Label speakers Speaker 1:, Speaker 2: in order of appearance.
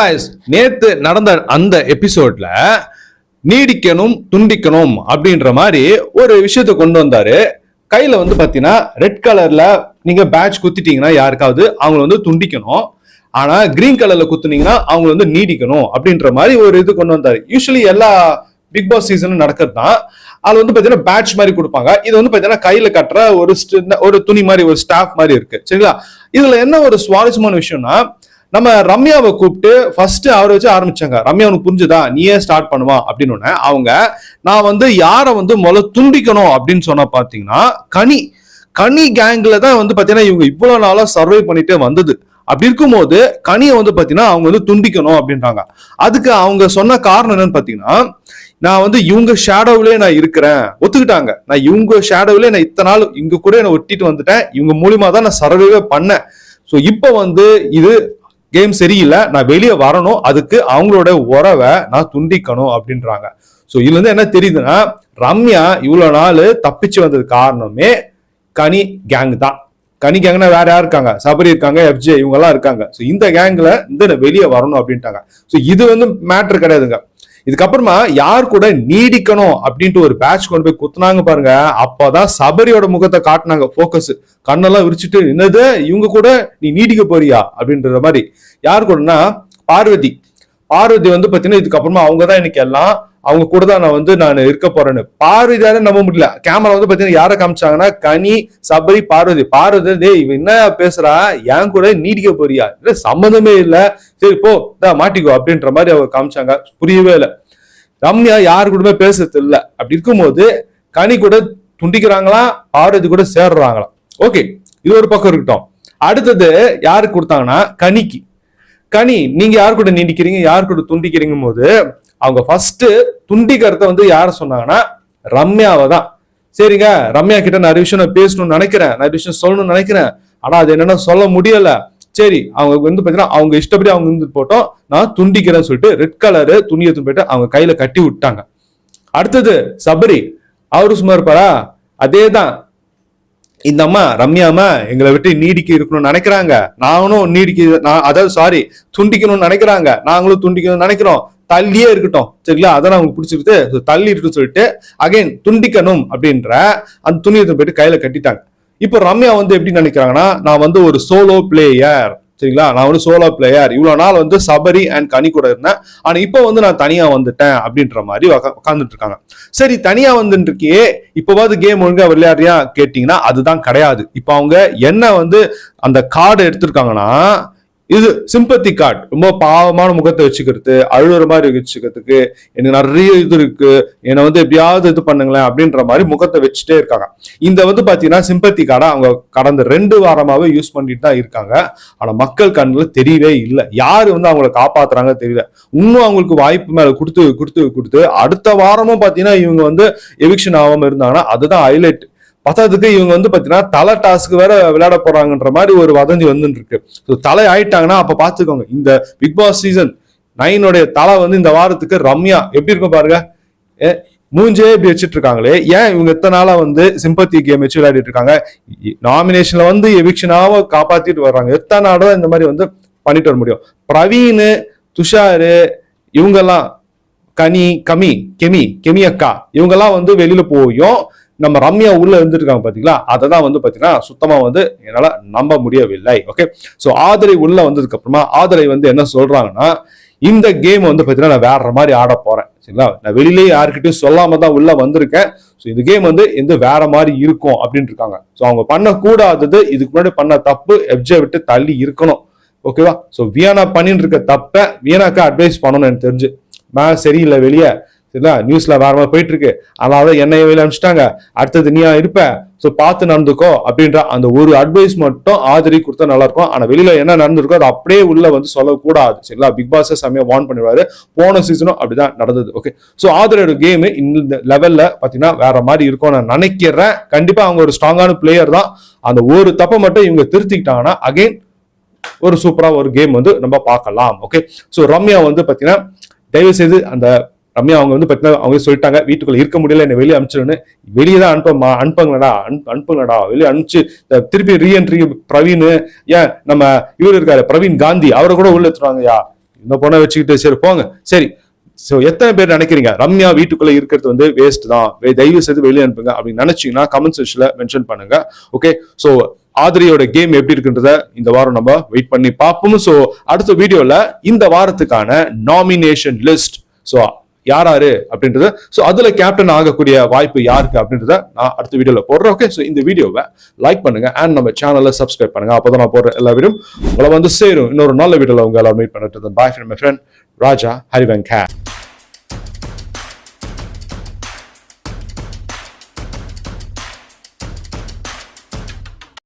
Speaker 1: Guys நேத்து நடந்த அந்த எபிசோட்ல நீடிக்கணும் துண்டிக்கணும் அப்படின்ற மாதிரி ஒரு விஷயத்தை கொண்டு வந்தாரு. கையில வந்து பாத்தீங்கன்னா ரெட் கலர்ல நீங்க பேட்ச் குத்திட்டீங்கன்னா யாருக்காவது அவங்கள வந்து துண்டிக்கணும். ஆனா கிரீன் கலர்ல குத்துனீங்கன்னா அவங்க வந்து நீடிக்கணும் அப்படின்ற மாதிரி ஒரு இது கொண்டு வந்தாரு. யூஸ்வலி எல்லா பிக் பாஸ் சீசனும் நடக்கிறது தான். அது வந்து பாத்தீங்கன்னா பேட்ச் மாதிரி கொடுப்பாங்க. இது வந்து பாத்தீங்கன்னா கையில கட்டுற ஒரு ஒரு துணி மாதிரி ஒரு ஸ்டாஃப் மாதிரி இருக்கு. சரிங்களா? இதுல என்ன ஒரு சுவாரஸ்யமான விஷயம்னா நம்ம ரம்யாவை கூப்பிட்டு ஃபர்ஸ்ட் அவரை வச்சு ஆரம்பிச்சாங்க. ரம்யா உனக்கு புரிஞ்சுதா? நீயே ஸ்டார்ட் பண்ணுவா அப்படின்னு அவங்க நான் வந்து யாரை வந்து முதல்ல துண்டிக்கணும் அப்படின்னு சொன்னா பாத்தீங்கன்னா கனி. கனி கேங்ல தான் வந்து பாத்தீங்கன்னா இவங்க இவ்வளவு நாளா சர்வை பண்ணிட்டே வந்தது. அப்படி இருக்கும்போது கனியை வந்து பாத்தீங்கன்னா அவங்க வந்து துண்டிக்கணும் அப்படின்றாங்க. அதுக்கு அவங்க சொன்ன காரணம் என்னன்னு பாத்தீங்கன்னா நான் வந்து இவங்க ஷேடோவிலே நான் இருக்கிறேன். ஒத்துக்கிட்டாங்க. நான் இவங்க ஷேடோவிலே நான் இத்தனை நாள் இங்க கூட நான் ஒட்டிட்டு வந்துட்டேன். இவங்க மூலியமா தான் நான் சர்வைவே பண்ணேன். ஸோ இப்போ வந்து இது கேம் சரியில்லை நான் வெளியே வரணும் அதுக்கு அவங்களோட உறவை நான் துண்டிக்கணும் அப்படின்றாங்க. ஸோ இதுல இருந்து என்ன தெரியுதுன்னா ரம்யா இவ்வளோ நாள் தப்பிச்சு வந்தது காரணமே கனி கேங் தான். கனி கேங்னா வேற யார் இருக்காங்க? சபரி இருக்காங்க எஃப்ஜே இவங்கெல்லாம் இருக்காங்க. ஸோ இந்த கேங்ல இந்த நான் வெளியே வரணும் அப்படின்ட்டாங்க. ஸோ இது வந்து மேட்ரு கிடையாதுங்க. இதுக்கப்புறமா யார் கூட நீடிக்கணும் அப்படின்ட்டு ஒரு பேட்ச் கொண்டு போய் குத்துனாங்க பாருங்க. அப்பதான் சபரியோட முகத்தை காட்டினாங்க போக்கஸ் கண்ணெல்லாம் விரிச்சிட்டு என்னது? இவங்க கூட நீ நீடிக்க போறியா? அப்படின்ற மாதிரி. யார் கூடனா பார்வதி. பார்வதி வந்து பார்த்தீங்கன்னா இதுக்கப்புறமா அவங்க தான் எனக்கு எல்லாம் அவங்க கூட தான் நான் வந்து நான் இருக்க போறேன்னு. பார்வதியால நம்ப முடியல. கேமரா வந்து பாத்தீங்கன்னா யாரை காமிச்சாங்கன்னா கனி சபரி பார்வதி. பார்வதி டேய் இவன் என்ன பேசுறா? என் கூட நீடிக்க போறியா? இல்ல சம்மந்தமே இல்ல. சரி போ இதா மாட்டிக்கோ அப்படின்ற மாதிரி அவங்க காமிச்சாங்க. புரியவே இல்லை. ரம்யா யாரு கூடமே பேசுறது இல்ல. அப்படி இருக்கும்போது கனி கூட துண்டிக்கிறாங்களா? பார்வதி கூட சேர்றாங்களா? ஓகே இது ஒரு பக்கம் இருக்கட்டும். அடுத்தது யாருக்கு கொடுத்தாங்கன்னா கனிக்கு. கனி நீங்க யார் கூட நீடிக்கிறீங்க? யார் கூட துண்டிக்கிறீங்க போது அவங்க ஃபர்ஸ்ட் துண்டிக்கிறத வந்து யார சொன்னாங்கன்னா ரம்யாவை தான். சரிங்க ரம்யா கிட்ட நிறைய விஷயம் நான் பேசணும்னு நினைக்கிறேன் நிறைய விஷயம் சொல்லணும்னு நினைக்கிறேன். ஆனா அது என்னன்னா சொல்ல முடியல. சரி அவங்க வந்து பாத்தீங்கன்னா அவங்க இஷ்டப்படி அவங்க இருந்து போட்டோம். நான் துண்டிக்கிறேன்னு சொல்லிட்டு ரெட் கலரு துணி எடுத்து போயிட்டு அவங்க கையில கட்டி விட்டாங்க. அடுத்தது சபரி அவரு சும்மா இருப்பாரா? அதே தான் இந்த அம்மா ரம்யா அம்மா எங்களை விட்டு நீடிக்க இருக்கணும்னு நினைக்கிறாங்க. நானும் நீடிக்க நான் அதாவது சாரி துண்டிக்கணும்னு நினைக்கிறாங்க. நாங்களும் துண்டிக்கணும்னு நினைக்கிறோம். தள்ளியே இருக்கட்டும். சரிங்களா? அதான் அவங்களுக்கு பிடிச்சிருக்கு so தள்ளி இருக்குன்னு சொல்லிட்டு அகைன் துண்டிக்கணும் அப்படின்ற அந்த துணியை போயிட்டு கையில கட்டிட்டாங்க. இப்போ ரம்யா வந்து எப்படி நினைக்கிறாங்கன்னா நான் வந்து ஒரு சோலோ பிளேயர் சரிங்களா? நான் வந்து சோலோ பிளேயர் இவ்வளோ நாள் வந்து சபரி அண்ட் கனி கூட இருந்தேன். ஆனால் இப்போ வந்து நான் தனியாக வந்துட்டேன் அப்படின்ற மாதிரி உட்காந்துட்டு இருக்காங்க. சரி தனியாக வந்துட்டுருக்கியே இப்போவாது கேம் ஒழுங்காக விளையாடுறியா கேட்டிங்கன்னா அதுதான் கிடையாது. இப்போ அவங்க என்ன வந்து அந்த கார்டு எடுத்திருக்காங்கன்னா இது சிம்பத்தி கார்டு ரொம்ப பாவமான முகத்தை வச்சுக்கிறது அழுகுற மாதிரி வச்சுக்கிறதுக்கு எனக்கு நிறைய இது இருக்கு என்னை வந்து எப்படியாவது இது பண்ணுங்களேன் அப்படின்ற மாதிரி முகத்தை வச்சுட்டே இருக்காங்க. இந்த வந்து பாத்தீங்கன்னா சிம்பத்தி கார்டை அவங்க கடந்த ரெண்டு வாரமாவே யூஸ் பண்ணிட்டு தான் இருக்காங்க. ஆனா மக்கள் கண்ணில் தெரியவே இல்லை. யாரு வந்து அவங்கள காப்பாத்துறாங்க தெரியல. இன்னும் அவங்களுக்கு வாய்ப்பு மேல கொடுத்து கொடுத்து கொடுத்து அடுத்த வாரமும் பாத்தீங்கன்னா இவங்க வந்து எவிக்ஷன் ஆகாம இருந்தாங்கன்னா அதுதான் ஹைலைட் பத்தாததுக்கு இவங்க வந்து பார்த்தீங்கன்னா தலை டாஸ்க்கு வேற விளையாட போறாங்கன்ற மாதிரி ஒரு வதந்தி வந்துட்டு இருக்கு ஸோ தலை ஆயிட்டாங்கன்னா அப்ப பாத்துக்கோங்க. இந்த பிக் பாஸ் சீசன் நைனுடைய தலை வந்து இந்த வாரத்துக்கு ரம்யா எப்படி இருக்கும் பாருங்க? ஏ, மூஞ்சே இப்படி வச்சுட்டு இருக்காங்களே ஏன் இவங்க எத்தனை நாளா வந்து சிம்பத்தி கேம் வச்சு விளையாடிட்டு இருக்காங்க? நாமினேஷன்ல வந்து எவிக்ஷனாக காப்பாத்திட்டு வர்றாங்க. எத்தனை நாள் தான் இந்த மாதிரி வந்து பண்ணிட்டு வர முடியும்? பிரவீன் துஷாரு இவங்கெல்லாம் கனி கமி கெமி கெமி அக்கா இவங்கெல்லாம் வந்து வெளியில போயும். நம்ம ரம்யா உள்ள இருந்துருக்காங்க பாத்தீங்களா? அதை தான் வந்து பாத்தீங்கன்னா சுத்தமா வந்து என்னால நம்ப முடியவில்லை. ஓகே சோ ஆதரை உள்ள வந்ததுக்கு அப்புறமா ஆதரை வந்து என்ன சொல்றாங்கன்னா இந்த கேம் வந்து பாத்தீங்கன்னா நான் வேற மாதிரி ஆட போறேன். சரிங்களா? நான் வெளியிலேயே யாருக்கிட்டையும் சொல்லாம தான் உள்ள வந்திருக்கேன். ஸோ இந்த கேம் வந்து எந்த வேற மாதிரி இருக்கும் அப்படின்னு இருக்காங்க ஸோ அவங்க பண்ணக்கூடாதது இதுக்கு முன்னாடி பண்ண தப்பு எஃப்ஜே விட்டு தள்ளி இருக்கணும். ஓகேவா ஸோ வியானா பண்ணிட்டு இருக்க தப்ப வியானாக்கா அட்வைஸ் பண்ணணும் எனக்கு தெரிஞ்சு. மேல சரியில்லை வெளியே. சரிங்களா? நியூஸ்ல வேற மாதிரி போயிட்டு இருக்கு அதனால என்னைய வெளியே அனுப்பிச்சிட்டாங்க. அடுத்தது நீயா இருப்ப. ஸோ பார்த்து நடந்துக்கோ அப்படின்ற அந்த ஒரு அட்வைஸ் மட்டும் ஆதரி கொடுத்தா நல்லா இருக்கும் ஆனால் வெளியில என்ன நடந்திருக்கோ அது அப்படியே உள்ள வந்து சொல்லக்கூடாது. சரிங்களா? பிக் பாஸ் செம்மையா வார்ன் பண்ணிடுவாரு போன சீசனும் அப்படிதான் நடந்தது. ஓகே ஸோ ஆதரோட கேம் இந்த லெவல்ல பார்த்தீங்கன்னா வேற மாதிரி இருக்கும் நான் நினைக்கிறேன். கண்டிப்பா அவங்க ஒரு ஸ்ட்ராங்கான பிளேயர் தான். அந்த ஒரு தப்பை மட்டும் இவங்க திருத்திக்கிட்டாங்கன்னா அகைன் ஒரு சூப்பராக ஒரு கேம் வந்து நம்ம பார்க்கலாம். ஓகே ஸோ ரம்யா வந்து பார்த்தீங்கன்னா தயவு செய்து அந்த ரம்யா அவங்க வந்து பார்த்தீங்கன்னா அவங்க சொல்லிட்டாங்க வீட்டுக்குள்ள இருக்க முடியல என்ன வெளியே அனுப்பிச்சிடுன்னு வெளியே தான் அனுப்ப அனுப்புங்களடா அனுப்பு அனுப்புங்களடா. வெளியே அனுப்பிச்சு திருப்பி ரீஎன்ட்ரி பிரவீன் ஏன் நம்ம இவர் இருக்காரு பிரவீன் காந்தி அவரை கூட உள்ள எடுத்துருவாங்கய்யா இந்த பொண்ணை வச்சுக்கிட்டு சரி போங்க. சரி. ஸோ எத்தனை பேர் நினைக்கிறீங்க? ரம்யா வீட்டுக்குள்ளே இருக்கிறது வந்து வேஸ்ட் தான். தயவு செய்து வெளியே அனுப்புங்க அப்படின்னு நினைச்சீங்கன்னா கமெண்ட் செக்ஷனில் மென்ஷன் பண்ணுங்க. ஓகே ஸோ ஆதிரியோட கேம் எப்படி இருக்குன்றத இந்த வாரம் நம்ம வெயிட் பண்ணி பார்ப்போம். ஸோ அடுத்த வீடியோவில் இந்த வாரத்துக்கான நாமினேஷன் லிஸ்ட் ஸோ யாராரு அப்படின்றது. ஸோ அதுல கேப்டன் ஆகக்கூடிய வாய்ப்பு யாருக்கு அப்படின்றத நான் அடுத்த வீடியோவில் போடுறேன் ஓகே ஸோ இந்த வீடியோவை லைக் பண்ணுங்க அண்ட் நம்ம சேனலை சப்ஸ்கிரைப் பண்ணுங்க. அப்பதான் நான் போடுற எல்லா வீடியும் உங்களை வந்து சேரும். இன்னொரு நல்ல வீடியோவில் உங்க மீட் பண்ணிட்டு பாய் friend my friend Raja ஹரிவன் K